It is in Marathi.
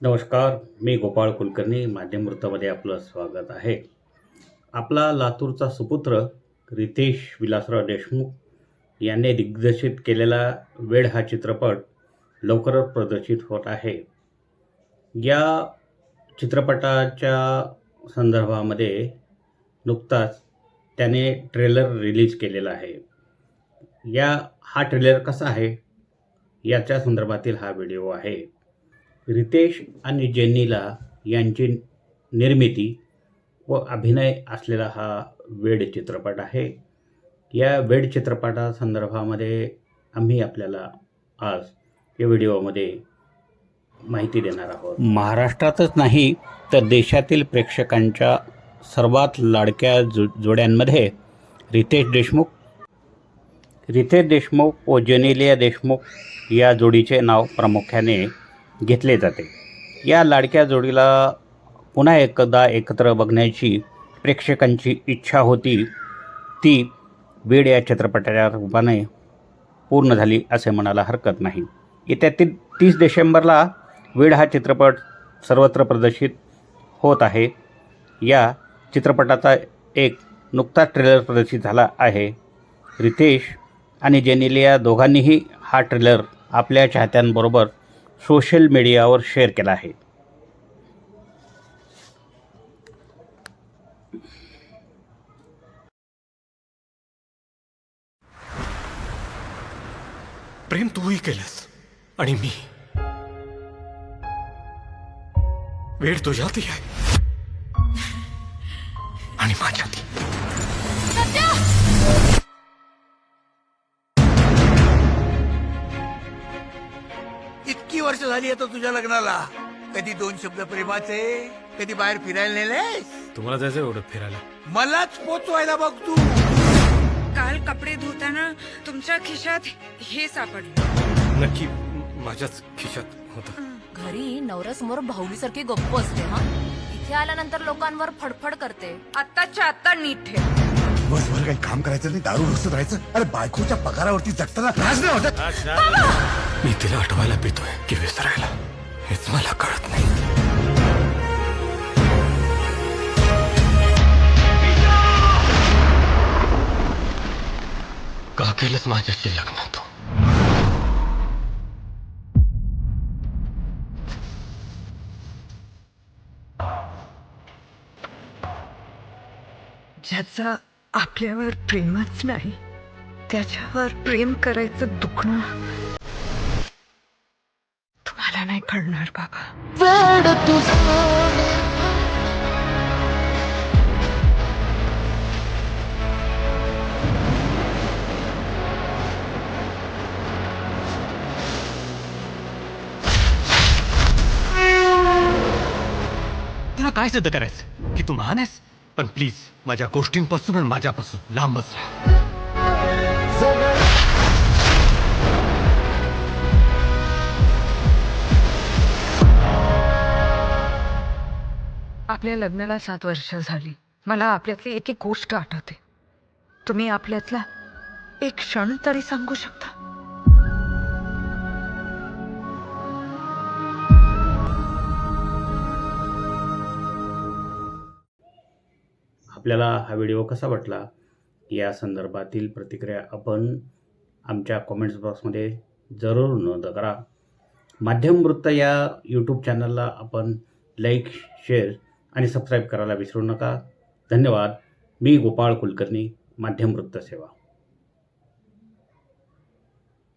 नमस्कार मी गोपाळ कुलकर्णी माध्यमवृत्तामध्ये आपलं स्वागत आहे. आपला लातूरचा सुपुत्र रितेश विलासराव देशमुख यांनी दिग्दर्शित केलेला वेड हा चित्रपट लवकरच प्रदर्शित होत आहे. या चित्रपटाच्या संदर्भामध्ये नुकताच त्याने ट्रेलर रिलीज केलेला आहे. या हा ट्रेलर कसा आहे? याच्या संदर्भातील हा व्हिडिओ आहे. रितेश आणि जेन्नीला यांची निर्मिती व अभिनय असलेला हा वेड चित्रपट आहे. या वेड चित्रपटा संदर्भामध्ये आम्ही आपल्याला आज या व्हिडिओमध्ये माहिती देणार आहोत. महाराष्ट्रातच नाही तर देशातील प्रेक्षकांच्या सर्वात लाडक्या जो जोड्यांमध्ये रितेश देशमुख रितेश देशमुख व जेनेलिया देशमुख या जोडीचे नाव प्रामुख्याने घेतले जाते. या लाडक्या जोडीला पुन्हा एकदा एकत्र बघण्याची प्रेक्षकांची इच्छा होती. ती वेड या चित्रपटाच्या रूपाने पूर्ण झाली असे म्हणायला हरकत नाही. येत्या ती तीस डिसेंबरला वेड हा चित्रपट सर्वत्र प्रदर्शित होत आहे. या चित्रपटाचा एक नुकताच ट्रेलर प्रदर्शित झाला आहे. रितेश आणि जेनेलिया दोघांनीही हा ट्रेलर आपल्या चाहत्यांबरोबर सोशल मीडियावर शेअर केला आहे. प्रेम तूही केलंस आणि मी. वेळ तुझ्यातही आहे. आणि माझ्यातही. इतकी वर्ष झाली आता तुझ्या लग्नाला? कधी दोन शब्द प्रेमाचे कधी बाहेर फिरायला नेलेस? तुम्हाला जायचं एवढं फिरायला. मलाच पोचवायला बघ तू. काल कपडे धुताना तुमच्या खिशात हे सापडलं. नक्की माझ्याच खिशात होत. घरी नवऱ्यासमोर भाऊलीसारखी गप्प असते हा? इथे आल्यानंतर लोकांवर फडफड करते. आत्ताच्या आत्ता नीट ठेव. दिवसभर काही काम करायचं नाही दारू नुसतं राहायचं. अरे बायकोच्या पगारावरती जगताना लाज नाही वाटत मी तिला आठवायला पितोय की विसरायला. हेच मला कळत नाही. का केलंच माझ्याशी लग्न तू? ज्याचा आपल्यावर प्रेमच नाही. त्याच्यावर प्रेम करायचं दुखणं. तुम्हाला नाही कळणार बाबा. तुला काय सिद्ध करायचं? की तू महान आहेस पण प्लीज माझ्या गोष्टींपासून आणि माझ्यापासून लांबच राहा. आपल्या लग्नाला सात वर्ष झाली. मला आपल्यातली एक एक गोष्ट आठवते. तुम्ही आपल्यातला एक क्षण तरी सांगू शकता? आपल्याला हा व्हिडिओ कसा वाटला या संदर्भातील प्रतिक्रिया आपण आमच्या कॉमेंट्स बॉक्समध्ये जरूर नोंद करा. माध्यम वृत्त या यूट्यूब चॅनलला आपण लाईक शेअर आणि सबस्क्राईब करायला विसरू नका. धन्यवाद. मी गोपाळ कुलकर्णी माध्यम वृत्त सेवा.